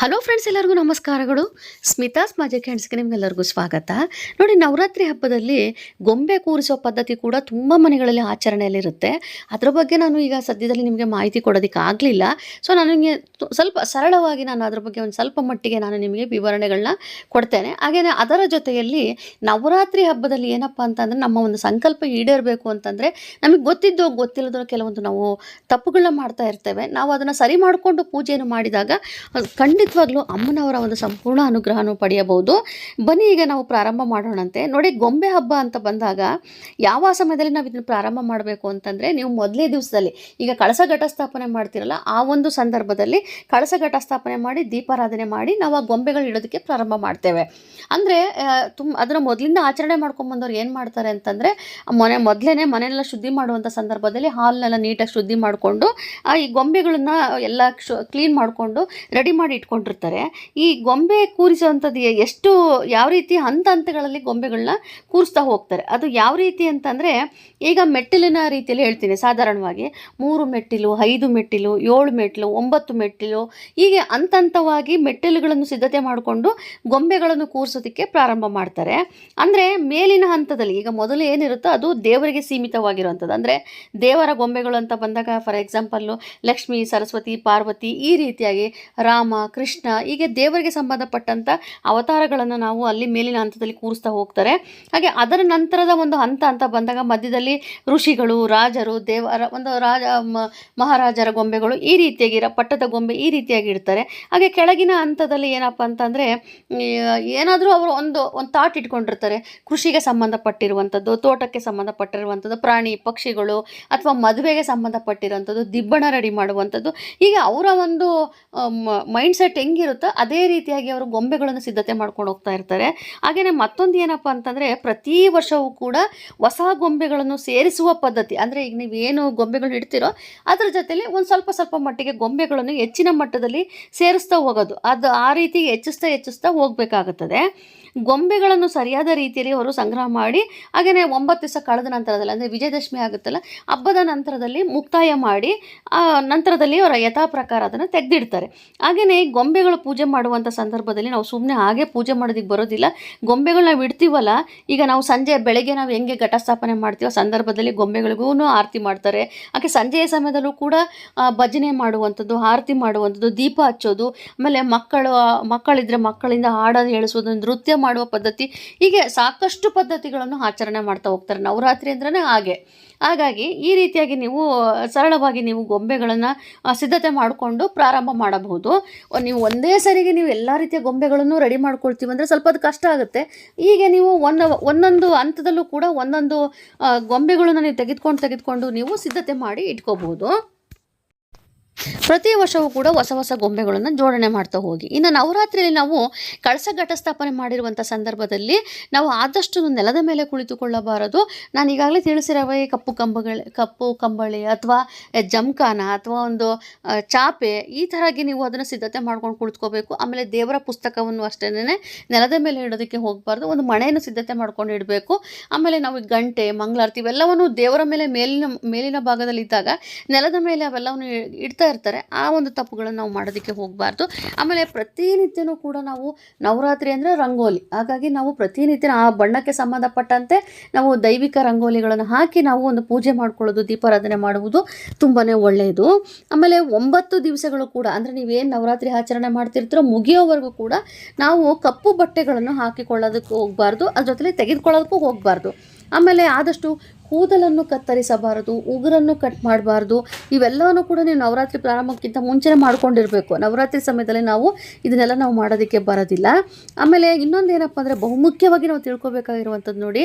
Hello friends ಎಲ್ಲರಿಗೂ ನಮಸ್ಕಾರಗಳು. ಸ್ಮಿತಾಸ್ ಮಾಜಿ ಕ್ಯಾಂಡ್ಸ್ಗೆ ನಿಮಗೆಲ್ಲರಿಗೂ ಸ್ವಾಗತ. ನೋಡಿ, ನವರಾತ್ರಿ ಹಬ್ಬದಲ್ಲಿ ಗೊಂಬೆ ಕೂರಿಸೋ ಪದ್ಧತಿ ಕೂಡ ತುಂಬ ಮನೆಗಳಲ್ಲಿ ಆಚರಣೆಯಲ್ಲಿರುತ್ತೆ. ಅದರ ಬಗ್ಗೆ ನಾನು ಈಗ ಸದ್ಯದಲ್ಲಿ ನಿಮಗೆ ಮಾಹಿತಿ ಕೊಡೋದಕ್ಕೆ ಆಗಲಿಲ್ಲ. ಸೊ ನಿಮಗೆ ಸ್ವಲ್ಪ ಸರಳವಾಗಿ ನಾನು ಅದರ ಬಗ್ಗೆ ಒಂದು ಸ್ವಲ್ಪ ಮಟ್ಟಿಗೆ ನಾನು ನಿಮಗೆ ವಿವರಣೆಗಳನ್ನ ಕೊಡ್ತೇನೆ. ಹಾಗೆಯೇ ಅದರ ಜೊತೆಯಲ್ಲಿ ನವರಾತ್ರಿ ಹಬ್ಬದಲ್ಲಿ ಏನಪ್ಪ ಅಂತಂದರೆ ನಮ್ಮ ಒಂದು ಸಂಕಲ್ಪ ಈಡೇರಬೇಕು ಅಂತಂದರೆ ನಮಗೆ ಗೊತ್ತಿದ್ದೋ ಗೊತ್ತಿಲ್ಲದೋ ಕೆಲವೊಂದು ನಾವು ತಪ್ಪುಗಳನ್ನ ಮಾಡ್ತಾ ಇರ್ತೇವೆ. ನಾವು ಅದನ್ನು ಸರಿ ಮಾಡಿಕೊಂಡು ಪೂಜೆಯನ್ನು ಮಾಡಿದಾಗ ಅದು ಖಂಡಿತವಾಗ್ಲೂ ಅಮ್ಮನವರ ಒಂದು ಸಂಪೂರ್ಣ ಅನುಗ್ರಹನೂ ಪಡೆಯಬಹುದು. ಬನ್ನಿ, ಈಗ ನಾವು ಪ್ರಾರಂಭ ಮಾಡೋಣಂತೆ. ನೋಡಿ, ಗೊಂಬೆ ಹಬ್ಬ ಅಂತ ಬಂದಾಗ ಯಾವ ಸಮಯದಲ್ಲಿ ನಾವು ಇದನ್ನು ಪ್ರಾರಂಭ ಮಾಡಬೇಕು ಅಂತಂದರೆ ನೀವು ಮೊದಲೇ ದಿವಸದಲ್ಲಿ, ಈಗ ಕಳಸ ಘಟ ಸ್ಥಾಪನೆ ಮಾಡ್ತೀರಲ್ಲ, ಆ ಒಂದು ಸಂದರ್ಭದಲ್ಲಿ ಕಳಸ ಘಟ ಸ್ಥಾಪನೆ ಮಾಡಿ, ದೀಪಾರಾಧನೆ ಮಾಡಿ ನಾವು ಆ ಗೊಂಬೆಗಳು ಇಡೋದಕ್ಕೆ ಪ್ರಾರಂಭ ಮಾಡ್ತೇವೆ. ಅಂದರೆ ತುಂಬ ಅದರ ಮೊದಲಿಂದ ಆಚರಣೆ ಮಾಡ್ಕೊಂಬಂದವ್ರು ಏನು ಮಾಡ್ತಾರೆ ಅಂತಂದರೆ ಮನೆ ಮೊದಲೇ ಮನೆಯೆಲ್ಲ ಶುದ್ಧಿ ಮಾಡುವಂಥ ಸಂದರ್ಭದಲ್ಲಿ ಹಾಲ್ನೆಲ್ಲ ನೀಟಾಗಿ ಶುದ್ಧಿ ಮಾಡಿಕೊಂಡು ಈ ಗೊಂಬೆಗಳನ್ನ ಎಲ್ಲ ಕ್ಲೀನ್ ಮಾಡಿಕೊಂಡು, ರೆಡಿ ಮಾಡಿ ಇಟ್ಕೊಂಡಿರ್ತಾರೆ ಈ ಗೊಂಬೆ ಕೂರಿಸುವಂಥದ್ದು ಎಷ್ಟು ಯಾವ ರೀತಿ ಹಂತ ಹಂತಗಳಲ್ಲಿ ಗೊಂಬೆಗಳನ್ನ ಕೂರಿಸ್ತಾ ಹೋಗ್ತಾರೆ. ಅದು ಯಾವ ರೀತಿ ಅಂತಂದರೆ, ಈಗ ಮೆಟ್ಟಿಲಿನ ರೀತಿಯಲ್ಲಿ ಹೇಳ್ತೀನಿ ಸಾಧಾರಣವಾಗಿ. ಮೂರು ಮೆಟ್ಟಿಲು, ಐದು ಮೆಟ್ಟಿಲು, ಏಳು ಮೆಟ್ಟಿಲು, ಒಂಬತ್ತು ಮೆಟ್ಟಿಲು, ಹೀಗೆ ಹಂತ ಹಂತವಾಗಿ ಮೆಟ್ಟಿಲುಗಳನ್ನು ಸಿದ್ಧತೆ ಮಾಡಿಕೊಂಡು ಗೊಂಬೆಗಳನ್ನು ಕೂರಿಸೋದಕ್ಕೆ ಪ್ರಾರಂಭ ಮಾಡ್ತಾರೆ. ಅಂದರೆ ಮೇಲಿನ ಹಂತದಲ್ಲಿ ಈಗ ಮೊದಲು ಏನಿರುತ್ತೋ ಅದು ದೇವರಿಗೆ ಸೀಮಿತವಾಗಿರುವಂಥದ್ದು. ಅಂದರೆ ದೇವರ ಗೊಂಬೆಗಳು ಅಂತ ಬಂದಾಗ ಫಾರ್ ಎಕ್ಸಾಂಪಲ್ಲು ಲಕ್ಷ್ಮಿ, ಸರಸ್ವತಿ, ಪಾರ್ವತಿ ಈ ರೀತಿಯಾಗಿ ರಾಮ, ಕೃಷ್ಣ ಹೀಗೆ ದೇವರಿಗೆ ಸಂಬಂಧಪಟ್ಟಂಥ ಅವತಾರಗಳನ್ನು ನಾವು ಅಲ್ಲಿ ಮೇಲಿನ ಹಂತದಲ್ಲಿ ಕೂರಿಸ್ತಾ ಹೋಗ್ತಾರೆ. ಹಾಗೆ ಅದರ ನಂತರದ ಒಂದು ಹಂತ ಅಂತ ಬಂದಾಗ ಮಧ್ಯದಲ್ಲಿ ಋಷಿಗಳು, ರಾಜರು, ದೇವರ ಒಂದು ರಾಜ ಮಹಾರಾಜರ ಗೊಂಬೆಗಳು ಈ ರೀತಿಯಾಗಿ ರ- ಪಟ್ಟದ ಗೊಂಬೆ ಈ ರೀತಿಯಾಗಿ ಇಡ್ತಾರೆ. ಹಾಗೆ ಕೆಳಗಿನ ಹಂತದಲ್ಲಿ ಏನಪ್ಪ ಅಂತಂದರೆ ಏನಾದರೂ ಅವರು ಒಂದು ಒಂದು ತಾಟ್ ಇಟ್ಕೊಂಡಿರ್ತಾರೆ. ಕೃಷಿಗೆ ಸಂಬಂಧಪಟ್ಟಿರುವಂಥದ್ದು, ತೋಟಕ್ಕೆ ಸಂಬಂಧಪಟ್ಟಿರುವಂಥದ್ದು, ಪ್ರಾಣಿ, ಪಕ್ಷಿಗಳು ಅಥವಾ ಮದುವೆಗೆ ಸಂಬಂಧಪಟ್ಟಿರುವಂಥದ್ದು, ದಿಬ್ಬಣ ರೆಡಿ ಮಾಡುವಂಥದ್ದು. ಹೀಗೆ ಅವರ ಒಂದು ಮೈಂಡ್ ಸೆಟ್ ಹೆಂಗಿರುತ್ತೋ ಅದೇ ರೀತಿಯಾಗಿ ಅವರು ಗೊಂಬೆಗಳನ್ನು ಸಿದ್ಧತೆ ಮಾಡ್ಕೊಂಡು ಹೋಗ್ತಾ ಇರ್ತಾರೆ. ಹಾಗೆಯೇ ಮತ್ತೊಂದು ಏನಪ್ಪ ಅಂತಂದರೆ ಪ್ರತಿ ವರ್ಷವೂ ಕೂಡ ಹೊಸ ಗೊಂಬೆಗಳನ್ನು ಸೇರಿಸುವ ಪದ್ಧತಿ. ಅಂದರೆ ಈಗ ನೀವು ಏನು ಗೊಂಬೆಗಳು ಇಡ್ತೀರೋ ಅದರ ಜೊತೆಯಲ್ಲಿ ಒಂದು ಸ್ವಲ್ಪ ಸ್ವಲ್ಪ ಮಟ್ಟಿಗೆ ಗೊಂಬೆಗಳನ್ನು ಹೆಚ್ಚಿನ ಮಟ್ಟದಲ್ಲಿ ಸೇರಿಸ್ತಾ ಹೋಗೋದು. ಅದು ಆ ರೀತಿ ಹೆಚ್ಚಿಸ್ತಾ ಹೆಚ್ಚಿಸ್ತಾ ಹೋಗಬೇಕಾಗುತ್ತದೆ. ಗೊಂಬೆಗಳನ್ನು ಸರಿಯಾದ ರೀತಿಯಲ್ಲಿ ಅವರು ಸಂಗ್ರಹ ಮಾಡಿ ಹಾಗೆಯೇ ಒಂಬತ್ತು ದಿವಸ ಕಳೆದ ನಂತರದಲ್ಲಿ, ಅಂದರೆ ವಿಜಯದಶಮಿ ಆಗುತ್ತಲ್ಲ, ಹಬ್ಬದ ನಂತರದಲ್ಲಿ ಮುಕ್ತಾಯ ಮಾಡಿ ನಂತರದಲ್ಲಿ ಅವರ ಯಥಾ ಪ್ರಕಾರ ಅದನ್ನು ತೆಗೆದಿಡ್ತಾರೆ. ಹಾಗೆಯೇ ಗೊಂಬೆಗಳು ಪೂಜೆ ಮಾಡುವಂಥ ಸಂದರ್ಭದಲ್ಲಿ ನಾವು ಸುಮ್ಮನೆ ಹಾಗೆ ಪೂಜೆ ಮಾಡೋದಕ್ಕೆ ಬರೋದಿಲ್ಲ. ಗೊಂಬೆಗಳು ನಾವು ಇಡ್ತೀವಲ್ಲ ಈಗ ನಾವು ಸಂಜೆ ಬೆಳಗ್ಗೆ ನಾವು ಹೆಂಗೆ ಘಟಸ್ಥಾಪನೆ ಮಾಡ್ತೀವೋ ಸಂದರ್ಭದಲ್ಲಿ ಗೊಂಬೆಗಳಿಗೂ ಆರತಿ ಮಾಡ್ತಾರೆ. ಹಾಗೆ ಸಂಜೆಯ ಸಮಯದಲ್ಲೂ ಕೂಡ ಭಜನೆ ಮಾಡುವಂಥದ್ದು, ಆರತಿ ಮಾಡುವಂಥದ್ದು, ದೀಪ ಹಚ್ಚೋದು, ಆಮೇಲೆ ಮಕ್ಕಳು ಮಕ್ಕಳಿದ್ರೆ ಮಕ್ಕಳಿಂದ ಹಾಡೋದು ಹೇಳಿಸೋದು ನೃತ್ಯ ಮಾಡುವ ಪದ್ಧತಿ, ಹೀಗೆ ಸಾಕಷ್ಟು ಪದ್ಧತಿಗಳನ್ನು ಆಚರಣೆ ಮಾಡ್ತಾ ಹೋಗ್ತಾರೆ ನವರಾತ್ರಿ ಅಂದ್ರೆ ಹಾಗೆ. ಹಾಗಾಗಿ ಈ ರೀತಿಯಾಗಿ ನೀವು, ಸರಳವಾಗಿ ನೀವು ಗೊಂಬೆಗಳನ್ನು ಸಿದ್ಧತೆ ಮಾಡಿಕೊಂಡು ಪ್ರಾರಂಭ ಮಾಡಬಹುದು. ನೀವು ಒಂದೇ ಸರಿಗೆ ನೀವು ಎಲ್ಲ ರೀತಿಯ ಗೊಂಬೆಗಳನ್ನು ರೆಡಿ ಮಾಡ್ಕೊಳ್ತೀವಿ ಅಂದರೆ ಸ್ವಲ್ಪ ಅದು ಕಷ್ಟ ಆಗುತ್ತೆ. ಹೀಗೆ ನೀವು ಒನ್, ಒಂದೊಂದು ಹಂತದಲ್ಲೂ ಕೂಡ ಒಂದೊಂದು ಗೊಂಬೆಗಳನ್ನು ನೀವು ತೆಗೆದುಕೊಂಡು ತೆಗೆದುಕೊಂಡು ನೀವು ಸಿದ್ಧತೆ ಮಾಡಿ ಇಟ್ಕೋಬಹುದು. ಪ್ರತಿ ವರ್ಷವೂ ಕೂಡ ಹೊಸ ಹೊಸ ಗೊಂಬೆಗಳನ್ನು ಜೋಡಣೆ ಮಾಡ್ತಾ ಹೋಗಿ. ಇನ್ನು ನವರಾತ್ರಿಯಲ್ಲಿ ನಾವು ಕಳಸ ಘಟಸ್ಥಾಪನೆ ಮಾಡಿರುವಂಥ ಸಂದರ್ಭದಲ್ಲಿ ನಾವು ಆದಷ್ಟು ನೆಲದ ಮೇಲೆ ಕುಳಿತುಕೊಳ್ಳಬಾರದು. ನಾನು ಈಗಾಗಲೇ ತಿಳಿಸಿರುವ ಕಪ್ಪು ಕಂಬಗಳ, ಕಪ್ಪು ಕಂಬಳಿ ಅಥವಾ ಜಮ್ಖಾನ ಅಥವಾ ಒಂದು ಚಾಪೆ ಈ ಥರಾಗಿ ನೀವು ಅದನ್ನು ಸಿದ್ಧತೆ ಮಾಡ್ಕೊಂಡು ಕುಳಿತುಕೋಬೇಕು. ಆಮೇಲೆ ದೇವರ ಪುಸ್ತಕವನ್ನು ಅಷ್ಟೇ ನೆಲದ ಮೇಲೆ ಇಡೋದಕ್ಕೆ ಹೋಗಬಾರ್ದು. ಒಂದು ಮಣೆಯನ್ನು ಸಿದ್ಧತೆ ಮಾಡ್ಕೊಂಡು ಇಡಬೇಕು. ಆಮೇಲೆ ನಾವು ಗಂಟೆ, ಮಂಗಳಾರತಿ ಇವೆಲ್ಲವನ್ನು ದೇವರ ಮೇಲೆ ಮೇಲಿನ ಮೇಲಿನ ಭಾಗದಲ್ಲಿ ಇದ್ದಾಗ ನೆಲದ ಮೇಲೆ ಅವೆಲ್ಲವನ್ನು ಇಡ್ತಾ ಇರ್ತಾರೆ, ಆ ಒಂದು ತಪ್ಪುಗಳನ್ನು ನಾವು ಮಾಡೋದಕ್ಕೆ ಹೋಗಬಾರ್ದು. ಆಮೇಲೆ ಪ್ರತಿನಿತ್ಯನೂ ಕೂಡ ನಾವು ನವರಾತ್ರಿ ಅಂದರೆ ರಂಗೋಲಿ. ಹಾಗಾಗಿ ನಾವು ಪ್ರತಿನಿತ್ಯ ಆ ಬಣ್ಣಕ್ಕೆ ಸಂಬಂಧಪಟ್ಟಂತೆ ನಾವು ದೈವಿಕ ರಂಗೋಲಿಗಳನ್ನು ಹಾಕಿ ನಾವು ಒಂದು ಪೂಜೆ ಮಾಡ್ಕೊಳ್ಳೋದು, ದೀಪಾರಾಧನೆ ಮಾಡುವುದು ತುಂಬಾ ಒಳ್ಳೆಯದು. ಆಮೇಲೆ ಒಂಬತ್ತು ದಿವಸಗಳು ಕೂಡ ಅಂದರೆ ನೀವೇನು ನವರಾತ್ರಿ ಆಚರಣೆ ಮಾಡ್ತಿರ್ತೀರೋ ಮುಗಿಯೋವರೆಗೂ ಕೂಡ ನಾವು ಕಪ್ಪು ಬಟ್ಟೆಗಳನ್ನು ಹಾಕಿಕೊಳ್ಳೋದಕ್ಕೆ ಹೋಗಬಾರ್ದು, ಅದ್ರ ಜೊತೆಲಿ ತೆಗೆದುಕೊಳ್ಳೋದಕ್ಕೂ ಹೋಗಬಾರ್ದು. ಆಮೇಲೆ ಆದಷ್ಟು ಕೂದಲನ್ನು ಕತ್ತರಿಸಬಾರದು, ಉಗುರನ್ನು ಕಟ್ ಮಾಡಬಾರ್ದು ಇವೆಲ್ಲವನ್ನು ಕೂಡ ನೀವು ನವರಾತ್ರಿ ಪ್ರಾರಂಭಕ್ಕಿಂತ ಮುಂಚೆನೇ ಮಾಡ್ಕೊಂಡಿರಬೇಕು. ನವರಾತ್ರಿ ಸಮಯದಲ್ಲಿ ನಾವು ಇದನ್ನೆಲ್ಲ ನಾವು ಮಾಡೋದಕ್ಕೆ ಬರೋದಿಲ್ಲ. ಆಮೇಲೆ ಇನ್ನೊಂದು ಏನಪ್ಪ ಅಂದರೆ ಬಹುಮುಖ್ಯವಾಗಿ ನಾವು ತಿಳ್ಕೊಬೇಕಾಗಿರುವಂಥದ್ದು ನೋಡಿ,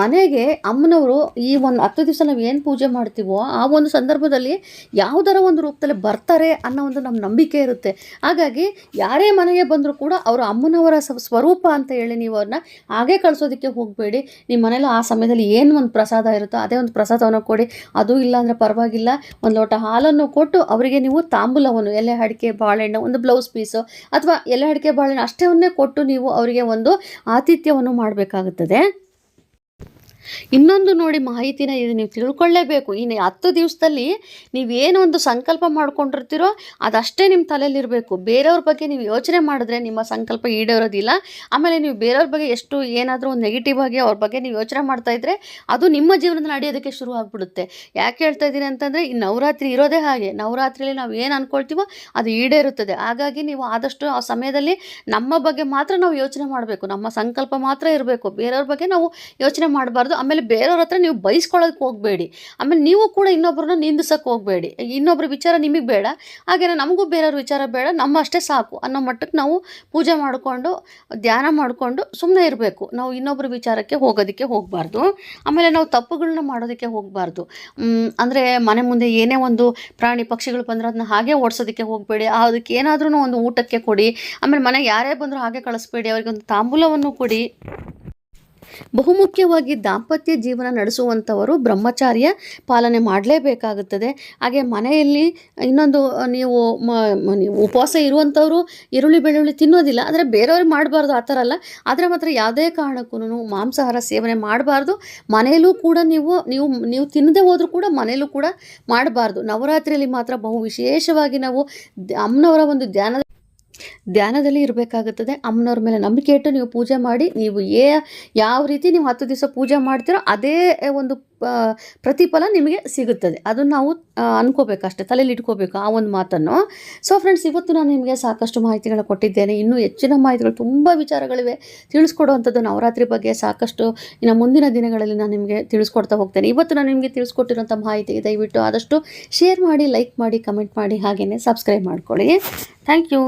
ಮನೆಗೆ ಅಮ್ಮನವರು ಈ ಒಂದು ಹತ್ತು ದಿವಸ ನಾವು ಏನು ಪೂಜೆ ಮಾಡ್ತೀವೋ ಆ ಒಂದು ಸಂದರ್ಭದಲ್ಲಿ ಯಾವುದರ ಒಂದು ರೂಪದಲ್ಲಿ ಬರ್ತಾರೆ ಅನ್ನೋ ಒಂದು ನಮ್ಮ ನಂಬಿಕೆ ಇರುತ್ತೆ. ಹಾಗಾಗಿ ಯಾರೇ ಮನೆಗೆ ಬಂದರೂ ಕೂಡ ಅವರು ಅಮ್ಮನವರ ಸ್ವರೂಪ ಅಂತ ಹೇಳಿ ನೀವು ಅವ್ರನ್ನ ಹಾಗೆ ಕಳಿಸೋದಕ್ಕೆ ಹೋಗಬೇಡಿ. ನಿಮ್ಮ ಮನೇಲಿ ಆ ಸಮಯದಲ್ಲಿ ಏನು ಒಂದು ಪ್ರಸಾದ ಇರುತ್ತೋ ಅದೇ ಒಂದು ಪ್ರಸಾದವನ್ನು ಕೊಡಿ. ಅದು ಇಲ್ಲ ಅಂದರೆ ಪರವಾಗಿಲ್ಲ. ಒಂದು ಲೋಟ ಹಾಲನ್ನು ಕೊಟ್ಟು ಅವರಿಗೆ ನೀವು ತಾಂಬೂಲವನ್ನು, ಎಲೆ ಅಡಿಕೆ, ಬಾಳೆಹಣ್ಣು, ಒಂದು ಬ್ಲೌಸ್ ಪೀಸು ಅಥವಾ ಎಲೆ ಅಡಿಕೆ, ಬಾಳೆಹಣ್ಣು ಅಷ್ಟೇ ಕೊಟ್ಟು ನೀವು ಅವರಿಗೆ ಒಂದು ಆತಿಥ್ಯವನ್ನು ಮಾಡಬೇಕಾಗುತ್ತದೆ. ಇನ್ನೊಂದು ನೋಡಿ ಮಾಹಿತಿನ ಇದು ನೀವು ತಿಳ್ಕೊಳ್ಳೇಬೇಕು. ಇನ್ನು ಹತ್ತು ದಿವಸದಲ್ಲಿ ನೀವೇನು ಒಂದು ಸಂಕಲ್ಪ ಮಾಡ್ಕೊಂಡಿರ್ತೀರೋ ಅದಷ್ಟೇ ನಿಮ್ಮ ತಲೆಯಲ್ಲಿರಬೇಕು. ಬೇರೆಯವ್ರ ಬಗ್ಗೆ ನೀವು ಯೋಚನೆ ಮಾಡಿದ್ರೆ ನಿಮ್ಮ ಸಂಕಲ್ಪ ಈಡೇರೋದಿಲ್ಲ. ಆಮೇಲೆ ನೀವು ಬೇರೆಯವ್ರ ಬಗ್ಗೆ ಎಷ್ಟು ಏನಾದರೂ ಒಂದು ನೆಗೆಟಿವ್ ಆಗಿ ಅವ್ರ ಬಗ್ಗೆ ನೀವು ಯೋಚನೆ ಮಾಡ್ತಾ ಇದ್ರೆ ಅದು ನಿಮ್ಮ ಜೀವನದಲ್ಲಿ ನಡೆಯೋದಕ್ಕೆ ಶುರು ಆಗಿಬಿಡುತ್ತೆ. ಯಾಕೆ ಹೇಳ್ತಾ ಇದ್ದೀನಿ ಅಂತಂದರೆ ಈ ನವರಾತ್ರಿ ಇರೋದೇ ಹಾಗೆ. ನವರಾತ್ರಿಯಲ್ಲಿ ನಾವು ಏನು ಅಂದ್ಕೊಳ್ತೀವೋ ಅದು ಈಡೇರುತ್ತದೆ. ಹಾಗಾಗಿ ನೀವು ಆದಷ್ಟು ಆ ಸಮಯದಲ್ಲಿ ನಮ್ಮ ಬಗ್ಗೆ ಮಾತ್ರ ನಾವು ಯೋಚನೆ ಮಾಡಬೇಕು. ನಮ್ಮ ಸಂಕಲ್ಪ ಮಾತ್ರ ಇರಬೇಕು. ಬೇರೆಯವ್ರ ಬಗ್ಗೆ ನಾವು ಯೋಚನೆ ಮಾಡಬಾರ್ದು. ಆಮೇಲೆ ಬೇರೆಯವ್ರ ಹತ್ರ ನೀವು ಬೈಸ್ಕೊಳ್ಳೋಕೆ ಹೋಗಬೇಡಿ. ಆಮೇಲೆ ನೀವು ಕೂಡ ಇನ್ನೊಬ್ಬರನ್ನ ನಿಂದಿಸೋಕೆ ಹೋಗಬೇಡಿ. ಇನ್ನೊಬ್ಬರ ವಿಚಾರ ನಿಮಗೆ ಬೇಡ. ಹಾಗೆಯೇ ನಮಗೂ ಬೇರೆಯವ್ರ ವಿಚಾರ ಬೇಡ. ನಮ್ಮ ಅಷ್ಟೇ ಸಾಕು ಅನ್ನೋ ಮಟ್ಟಕ್ಕೆ ನಾವು ಪೂಜೆ ಮಾಡಿಕೊಂಡು, ಧ್ಯಾನ ಮಾಡಿಕೊಂಡು ಸುಮ್ಮನೆ ಇರಬೇಕು. ನಾವು ಇನ್ನೊಬ್ಬರ ವಿಚಾರಕ್ಕೆ ಹೋಗೋದಕ್ಕೆ ಹೋಗಬಾರ್ದು. ಆಮೇಲೆ ನಾವು ತಪ್ಪುಗಳನ್ನ ಮಾಡೋದಕ್ಕೆ ಹೋಗಬಾರ್ದು. ಅಂದರೆ ಮನೆ ಮುಂದೆ ಏನೇ ಒಂದು ಪ್ರಾಣಿ ಪಕ್ಷಿಗಳು ಬಂದರೆ ಅದನ್ನ ಹಾಗೆ ಓಡಿಸೋದಕ್ಕೆ ಹೋಗಬೇಡಿ. ಅದಕ್ಕೆ ಏನಾದ್ರೂ ಒಂದು ಊಟಕ್ಕೆ ಕೊಡಿ. ಆಮೇಲೆ ಮನೆಗೆ ಯಾರೇ ಬಂದರೂ ಹಾಗೆ ಕಳಿಸ್ಬೇಡಿ. ಅವರಿಗೆ ಒಂದು ತಾಂಬೂಲವನ್ನು ಕೊಡಿ. ಬಹುಮುಖ್ಯವಾಗಿ ದಾಂಪತ್ಯ ಜೀವನ ನಡೆಸುವಂಥವರು ಬ್ರಹ್ಮಚಾರ್ಯ ಪಾಲನೆ ಮಾಡಲೇಬೇಕಾಗುತ್ತದೆ. ಹಾಗೆ ಮನೆಯಲ್ಲಿ ಇನ್ನೊಂದು ನೀವು ನೀವು ಉಪವಾಸ ಇರುವಂಥವರು ಈರುಳ್ಳಿ ಬೆಳ್ಳುಳ್ಳಿ ತಿನ್ನೋದಿಲ್ಲ, ಆದರೆ ಬೇರೆಯವ್ರಿಗೆ ಮಾಡಬಾರ್ದು ಆ ಥರ ಅಲ್ಲ. ಆದರೆ ಮಾತ್ರ ಯಾವುದೇ ಕಾರಣಕ್ಕೂ ಮಾಂಸಾಹಾರ ಸೇವನೆ ಮಾಡಬಾರ್ದು. ಮನೆಯಲ್ಲೂ ಕೂಡ ನೀವು ನೀವು ನೀವು ತಿನ್ನದೇ ಹೋದರೂ ಕೂಡ ಮನೆಯಲ್ಲೂ ಕೂಡ ಮಾಡಬಾರ್ದು. ನವರಾತ್ರಿಯಲ್ಲಿ ಮಾತ್ರ ಬಹು ವಿಶೇಷವಾಗಿ ನಾವು ಅಮ್ಮನವರ ಒಂದು ಧ್ಯಾನ ಧ್ಯಾನದಲ್ಲಿ ಇರಬೇಕಾಗುತ್ತದೆ. ಅಮ್ಮನವ್ರ ಮೇಲೆ ನಂಬಿಕೆ ಇಟ್ಟು ನೀವು ಪೂಜೆ ಮಾಡಿ, ನೀವು ಏ ಯಾವ ರೀತಿ ನೀವು ಹತ್ತು ದಿವಸ ಪೂಜೆ ಮಾಡ್ತೀರೋ ಅದೇ ಒಂದು ಪ್ರತಿಫಲ ನಿಮಗೆ ಸಿಗುತ್ತದೆ. ಅದನ್ನು ನಾವು ಅನ್ಕೋಬೇಕು ಅಷ್ಟೇ, ತಲೆಯಲ್ಲಿ ಇಟ್ಕೋಬೇಕು ಆ ಒಂದು ಮಾತನ್ನು. ಸೊ ಫ್ರೆಂಡ್ಸ್ ಇವತ್ತು ನಾನು ನಿಮಗೆ ಸಾಕಷ್ಟು ಮಾಹಿತಿಗಳು ಕೊಟ್ಟಿದ್ದೇನೆ. ಇನ್ನೂ ಹೆಚ್ಚಿನ ಮಾಹಿತಿಗಳು ತುಂಬ ವಿಚಾರಗಳಿವೆ. ತಿಳಿಸ್ಕೊಡುವಂಥದ್ದು ನವರಾತ್ರಿ ಬಗ್ಗೆ ಸಾಕಷ್ಟು ಇನ್ನು ಮುಂದಿನ ದಿನಗಳಲ್ಲಿ ನಾನು ನಿಮಗೆ ತಿಳಿಸ್ಕೊಡ್ತಾ ಹೋಗ್ತೇನೆ. ಇವತ್ತು ನಾನು ನಿಮಗೆ ತಿಳಿಸ್ಕೊಟ್ಟಿರುವಂಥ ಮಾಹಿತಿ ದಯವಿಟ್ಟು ಆದಷ್ಟು ಶೇರ್ ಮಾಡಿ, ಲೈಕ್ ಮಾಡಿ, ಕಮೆಂಟ್ ಮಾಡಿ ಹಾಗೆಯೇ ಸಬ್ಸ್ಕ್ರೈಬ್ ಮಾಡ್ಕೊಳ್ಳಿ. Thank you.